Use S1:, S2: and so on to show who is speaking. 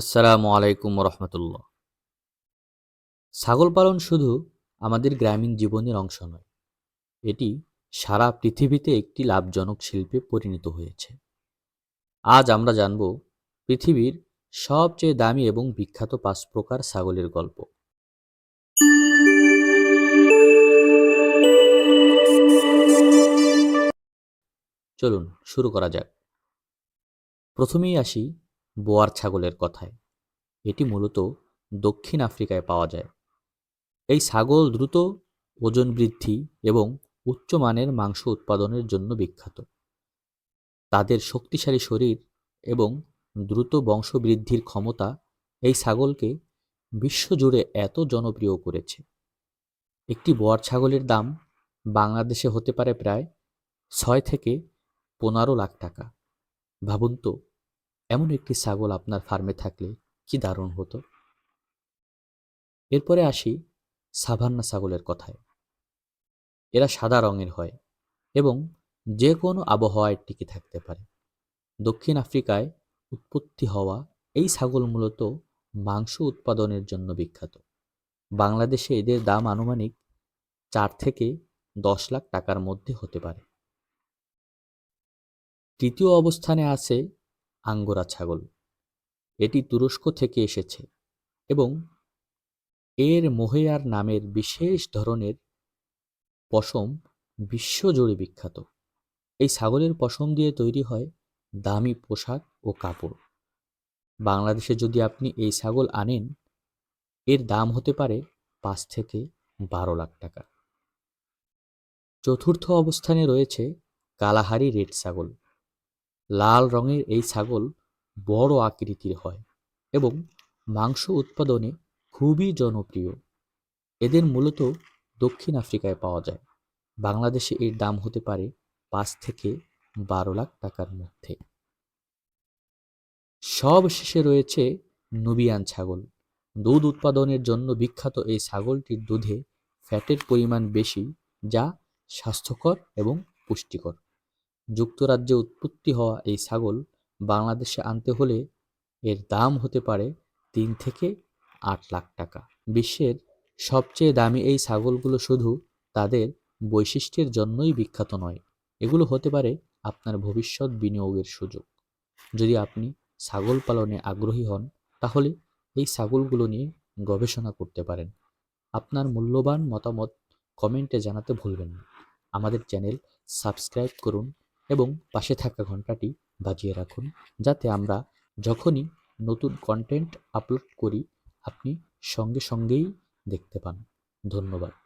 S1: আসসালামু আলাইকুম রহমতুল্লাহ ছাগল পালন শুধু আমাদের গ্রামীণ জীবনের অংশ নয়, এটি সারা পৃথিবীতে একটি লাভজনক শিল্পে পরিণত হয়েছে। আজ আমরা জানব পৃথিবীর সবচেয়ে দামি এবং বিখ্যাত পাঁচ প্রকার ছাগলের গল্প। চলুন, শুরু করা যাক। প্রথমেই আসি বোয়ার ছাগলের কথায়। এটি মূলত দক্ষিণ আফ্রিকায় পাওয়া যায়। এই ছাগল দ্রুত ওজন বৃদ্ধি এবং উচ্চমানের মাংস উৎপাদনের জন্য বিখ্যাত। তাদের শক্তিশালী শরীর এবং দ্রুত বংশবৃদ্ধির ক্ষমতা এই ছাগলকে বিশ্বজুড়ে এত জনপ্রিয় করেছে। একটি বোয়ার ছাগলের দাম বাংলাদেশে হতে পারে প্রায় ছয় থেকে পনেরো লাখ টাকা। ভাবুন তো এমন একটি ছাগল আপনার ফার্মে থাকলে কি দারুণ হতো? এরপরে আসি সাভান্না ছাগলের কথায়। এরা সাদা রঙের হয় এবং যে কোনো আবহাওয়ায় টিকে থাকতে পারে। দক্ষিণ আফ্রিকায় উৎপত্তি হওয়া এই ছাগল মূলত মাংস উৎপাদনের জন্য বিখ্যাত। বাংলাদেশে এদের দাম আনুমানিক চার থেকে দশ লাখ টাকার মধ্যে হতে পারে। তৃতীয় অবস্থানে আছে আঙ্গোরা ছাগল। এটি তুরস্ক থেকে এসেছে এবং এর মোহেয়ার নামের বিশেষ ধরনের পশম বিশ্বজুড়ে বিখ্যাত। এই ছাগলের পশম দিয়ে তৈরি হয় দামি পোশাক ও কাপড়। বাংলাদেশে যদি আপনি এই ছাগল আনেন, এর দাম হতে পারে পাঁচ থেকে বারো লাখ টাকা। চতুর্থ অবস্থানে রয়েছে কালাহারি রেড ছাগল। লাল রঙের এই ছাগল বড় আকৃতির হয় এবং মাংস উৎপাদনে খুবই জনপ্রিয়। এদের মূলত দক্ষিণ আফ্রিকায় পাওয়া যায়। বাংলাদেশে এর দাম হতে পারে পাঁচ থেকে বারো লাখ টাকার মধ্যে। সব শেষে রয়েছে নুবিয়ান ছাগল। দুধ উৎপাদনের জন্য বিখ্যাত এই ছাগলটির দুধে ফ্যাটের পরিমাণ বেশি, যা স্বাস্থ্যকর এবং পুষ্টিকর। যুক্তরাজ্যে উৎপত্তি হওয়া এই ছাগল বাংলাদেশে আনতে হলে এর দাম হতে পারে তিন থেকে আট লাখ টাকা। বিশ্বের সবচেয়ে দামি এই ছাগলগুলো শুধু তাদের বৈশিষ্ট্যের জন্যই বিখ্যাত নয়, এগুলো হতে পারে আপনার ভবিষ্যৎ বিনিয়োগের সুযোগ। যদি আপনি ছাগল পালনে আগ্রহী হন, তাহলে এই ছাগলগুলো নিয়ে গবেষণা করতে পারেন। আপনার মূল্যবান মতামত কমেন্টে জানাতে ভুলবেন না। আমাদের চ্যানেল সাবস্ক্রাইব করুন এবং পাশে থাকা ঘন্টাটি বাজিয়ে রাখুন, যাতে আমরা যখনই নতুন কন্টেন্ট আপলোড করি, আপনি সঙ্গে সঙ্গেই দেখতে পান। ধন্যবাদ।